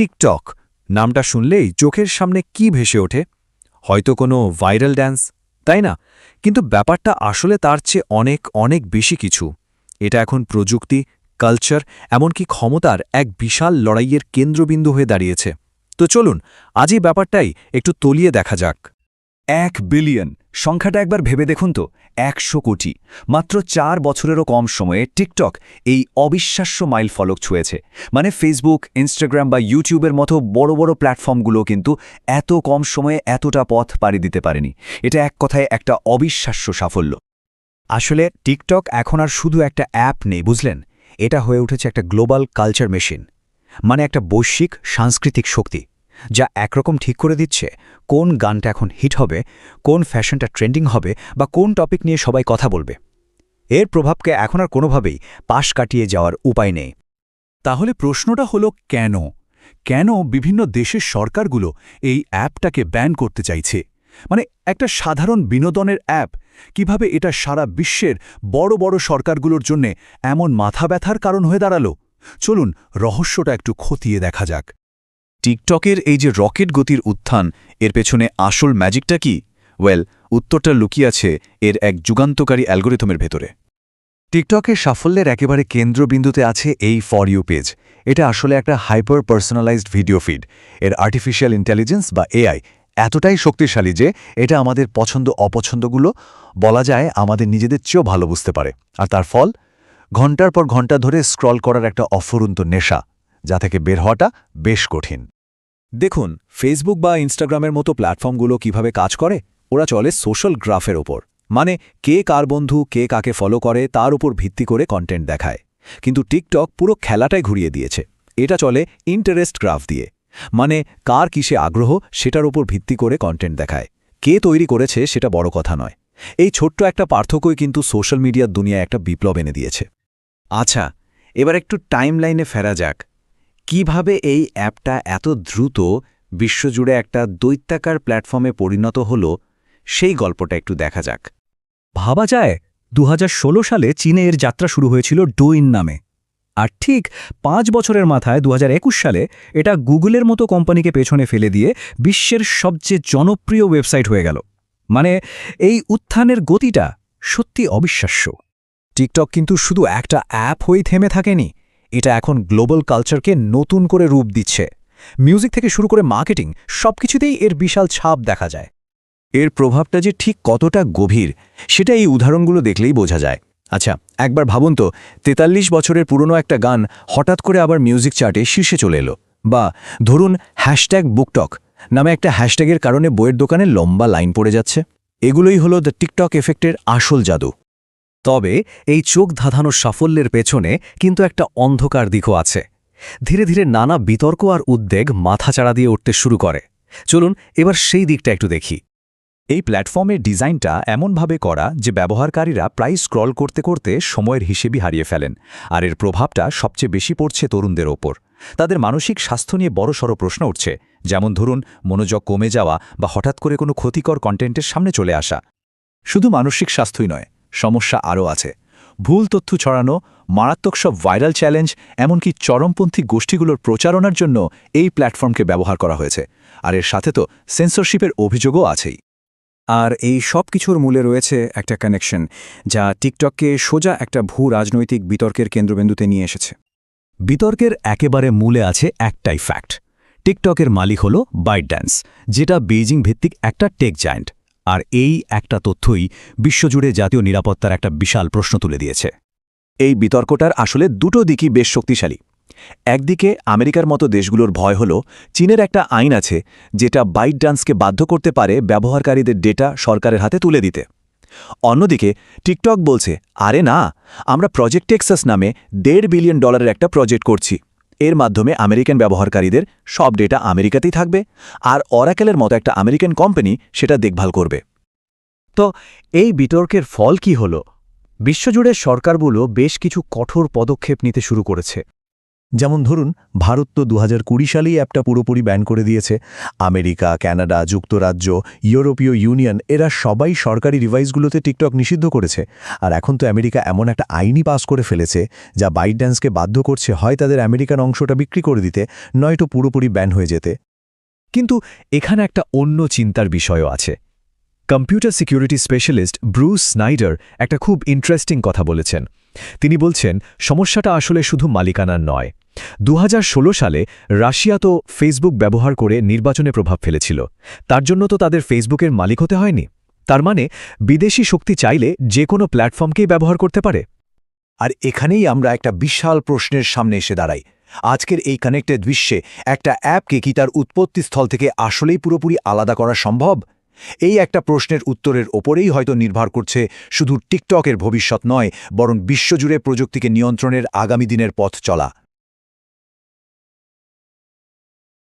TikTok. নামটা শুনলেই চোখের সামনে কি ভেসে ওঠে? হয়তো কোনো ভাইরাল ড্যান্স তাই না? কিন্তু ব্যাপারটা আসলে তার চেয়ে অনেক অনেক বেশি কিছু। এটা এখন প্রযুক্তি, কালচার, এমনকি ক্ষমতার এক বিশাল লড়াইয়ের কেন্দ্রবিন্দু হয়ে দাঁড়িয়েছে। তো চলুন আজই ব্যাপারটাই একটু তলিয়ে দেখা যাক। এক বিলিয়ন। সংখ্যাটা একবার ভেবে দেখুন তো, একশো কোটি। মাত্র চার বছরেরও কম সময়ে টিকটক এই অবিশ্বাস্য মাইল ফলক ছুঁয়েছে। মানে ফেসবুক, ইনস্টাগ্রাম বা ইউটিউবের মতো বড় বড় প্ল্যাটফর্মগুলো কিন্তু এত কম সময়ে এতটা পথ পাড়ি দিতে পারেনি। এটা এক কথায় একটা অবিশ্বাস্য সাফল্য। আসলে টিকটক এখন আর শুধু একটা অ্যাপ নেই, বুঝলেন? এটা হয়ে উঠেছে একটা গ্লোবাল কালচার মেশিন। মানে একটা বৈশ্বিক, সাংস্কৃতিক শক্তি। যা একরকম ঠিক করে দিচ্ছে, কোন গানটা এখন হিট হবে, কোন ফ্যাশনটা ট্রেন্ডিং হবে, বা কোন টপিক নিয়ে সবাই কথা বলবে। এর প্রভাবকে এখন আর কোনোভাবেই পাশ কাটিয়ে যাওয়ার উপায় নেই। তাহলে প্রশ্নটা হলো কেন? কেন বিভিন্ন দেশের সরকারগুলো এই অ্যাপটাকে ব্যান করতে চাইছে? মানে একটা সাধারণ বিনোদনের অ্যাপ, কীভাবে এটা সারা বিশ্বের বড় বড় সরকারগুলোর জন্য এমন মাথা ব্যথার কারণ হয়ে দাঁড়াল? চলুন রহস্যটা একটু খতিয়ে দেখা যাক। টিকটকের এই যে রকেট গতির উত্থান, এর পেছনে আসল ম্যাজিকটা কি? ওয়েল, উত্তরটা লুকিয়ে আছে এর এক যুগান্তকারী অ্যালগোরিথমের ভেতরে। টিকটকের সাফল্যের একেবারে কেন্দ্রবিন্দুতে আছে এই ফর ইউ পেজ এটা আসলে একটা হাইপার পার্সোনালাইজড ভিডিও ফিড। এর আর্টিফিশিয়াল ইন্টেলিজেন্স বা এআই এতটাই শক্তিশালী যে এটা আমাদের পছন্দ, অপছন্দগুলো বলা যায় আমাদের নিজেদের চেয়েও ভালো বুঝতে পারে। আর তার ফল? ঘণ্টার পর ঘণ্টা ধরে স্ক্রল করার একটা অফুরন্ত নেশা। যা থেকে বের হওয়াটা বেশ কঠিন। দেখুন ফেসবুক বা ইনস্টাগ্রামের মতো প্ল্যাটফর্মগুলো কীভাবে কাজ করে? ওরা চলে সোশ্যাল গ্রাফের ওপর। মানে কে কার বন্ধু, কে কাকে ফলো করে, তার উপর ভিত্তি করে কন্টেন্ট দেখায়। কিন্তু টিকটক পুরো খেলাটাই ঘুরিয়ে দিয়েছে। এটা চলে ইন্টারেস্ট গ্রাফ দিয়ে। মানে কার কিসে আগ্রহ, সেটার উপর ভিত্তি করে কন্টেন্ট দেখায়। কে তৈরি করেছে, সেটা বড় কথা নয়। এই ছোট্ট একটা পার্থক্যই কিন্তু সোশ্যাল মিডিয়ার দুনিয়ায় একটা বিপ্লব এনে দিয়েছে। আচ্ছা এবার একটু টাইমলাইনে ফেরা যাক। কীভাবে এই অ্যাপটা এত দ্রুত বিশ্বজুড়ে একটা দৈত্যাকার প্ল্যাটফর্মে পরিণত হল, সেই গল্পটা একটু দেখা যাক। ভাবা যায় দু হাজার ষোলো সালে চীনে এর যাত্রা শুরু হয়েছিল ডোইন নামে। আর ঠিক পাঁচ বছরের মাথায় দু হাজার একুশ সালে এটা গুগলের মতো কোম্পানিকে পেছনে ফেলে দিয়ে বিশ্বের সবচেয়ে জনপ্রিয় ওয়েবসাইট হয়ে গেল। মানে এই উত্থানের গতিটা সত্যি অবিশ্বাস্য। টিকটক কিন্তু শুধু একটা অ্যাপ হয়েই থেমে থাকেনি এটা এখন গ্লোবাল কালচারকে নতুন করে রূপ দিচ্ছে। মিউজিক থেকে শুরু করে মার্কেটিং সবকিছুতেই এর বিশাল ছাপ দেখা যায়। এর প্রভাবটা যে ঠিক কতটা গভীর, সেটা এই উদাহরণগুলো দেখলেই বোঝা যায়। আচ্ছা একবার ভাবুন তো, তেতাল্লিশ বছরের পুরনো একটা গান হঠাৎ করে আবার মিউজিক চার্টে শীর্ষে চলে এলো। বা, ধরুন হ্যাশট্যাগ বুকটক নামে একটা হ্যাশট্যাগের কারণে বইয়ের দোকানে লম্বা লাইন পড়ে যাচ্ছে। এগুলোই হলো দ্য টিকটক এফেক্টের আসল জাদু। তবে এই চোখ ধাঁধানোর সাফল্যের পেছনে কিন্তু একটা অন্ধকার দিকও আছে। ধীরে ধীরে নানা বিতর্ক আর উদ্বেগ মাথাচাড়া দিয়ে উঠতে শুরু করে। চলুন এবার সেই দিকটা একটু দেখি। এই প্ল্যাটফর্মের ডিজাইনটা এমনভাবে করা যে ব্যবহারকারীরা প্রায় স্ক্রল করতে করতে সময়ের হিসেবই হারিয়ে ফেলেন, আর এর প্রভাবটা সবচেয়ে বেশি পড়ছে তরুণদের ওপর। তাদের মানসিক স্বাস্থ্য নিয়ে বড়সড় প্রশ্ন উঠছে, যেমন ধরুন মনোযোগ কমে যাওয়া বা হঠাৎ করে কোনো ক্ষতিকর কন্টেন্টের সামনে চলে আসা। শুধু মানসিক স্বাস্থ্যই নয় সমস্যা আরও আছে। ভুল তথ্য ছড়ানো, মারাত্মক সব ভাইরাল চ্যালেঞ্জ, এমনকি চরমপন্থী গোষ্ঠীগুলোর প্রচারণার জন্য এই প্ল্যাটফর্মকে ব্যবহার করা হয়েছে। আর এর সাথে তো সেন্সরশিপের অভিযোগও আছেই। আর এই সব কিছুর মূলে রয়েছে একটা কানেকশন যা টিকটককে সোজা একটা ভূ রাজনৈতিক বিতর্কের কেন্দ্রবিন্দুতে নিয়ে এসেছে। বিতর্কের একেবারে মূলে আছে একটাই ফ্যাক্ট টিকটকের মালিক হল বাইট ড্যান্স যেটা বেইজিং ভিত্তিক একটা টেক জায়ান্ট আর এই একটা তথ্যই বিশ্বজুড়ে জাতীয় নিরাপত্তার একটা বিশাল প্রশ্ন তুলে দিয়েছে। এই বিতর্কটার আসলে দুটো দিকই বেশ শক্তিশালী। একদিকে আমেরিকার মতো দেশগুলোর ভয় হল চীনের একটা আইন আছে যেটা বাইট ডান্সকে বাধ্য করতে পারে ব্যবহারকারীদের ডেটা সরকারের হাতে তুলে দিতে। অন্যদিকে টিকটক বলছে, আরে না, আমরা প্রজেক্ট টেক্সাস নামে দেড় বিলিয়ন ডলারের একটা প্রজেক্ট করছি। এর মাধ্যমে আমেরিকান ব্যবহারকারীদের সব ডেটা আমেরিকাতেই থাকবে আর অরাকেলের মতো একটা আমেরিকান কোম্পানি সেটা দেখভাল করবে। তো এই বিতর্কের ফল কি হল? বিশ্বজুড়ে সরকারগুলো বেশ কিছু কঠোর পদক্ষেপ নিতে শুরু করেছে। যেমন ধরুন, ভারত তো দু হাজার কুড়ি সালেই অ্যাপটা পুরোপুরি ব্যান করে দিয়েছে। আমেরিকা, কানাডা, যুক্তরাজ্য, ইউরোপীয় ইউনিয়ন, এরা সবাই সরকারি ডিভাইসগুলোতে টিকটক নিষিদ্ধ করেছে। আর এখন তো আমেরিকা এমন একটা আইনই পাস করে ফেলেছে, যা বাইট ড্যান্সকে বাধ্য করছে হয় তাদের আমেরিকান অংশটা বিক্রি করে দিতে, নয়তো পুরোপুরি ব্যান হয়ে যেতে। কিন্তু এখানে একটা অন্য চিন্তার বিষয়ও আছে। Computer security specialist Bruce Schneier একটা খুব ইন্টারেস্টিং কথা বলেছেন। তিনি বলছেন, সমস্যাটা আসলে শুধু মালিকানার নয় দু হাজার ষোলো সালে রাশিয়া তো ফেসবুক ব্যবহার করে নির্বাচনে প্রভাব ফেলেছিল। তার জন্য তো তাদের ফেসবুকের মালিক হতে হয়নি। তার মানে বিদেশি শক্তি চাইলে যে কোনো প্ল্যাটফর্মকেই ব্যবহার করতে পারে। আর এখানেই আমরা একটা বিশাল প্রশ্নের সামনে এসে দাঁড়াই। আজকের এই কানেক্টেড বিশ্বে একটা অ্যাপকে কি তার উৎপত্তিস্থল থেকে আসলেই পুরোপুরি আলাদা করা সম্ভব? এই একটা প্রশ্নের উত্তরের ওপরেই হয়তো নির্ভর করছে শুধু টিকটকের ভবিষ্যৎ নয়, বরং বিশ্বজুড়ে প্রযুক্তিকে নিয়ন্ত্রণের আগামী দিনের পথ চলা।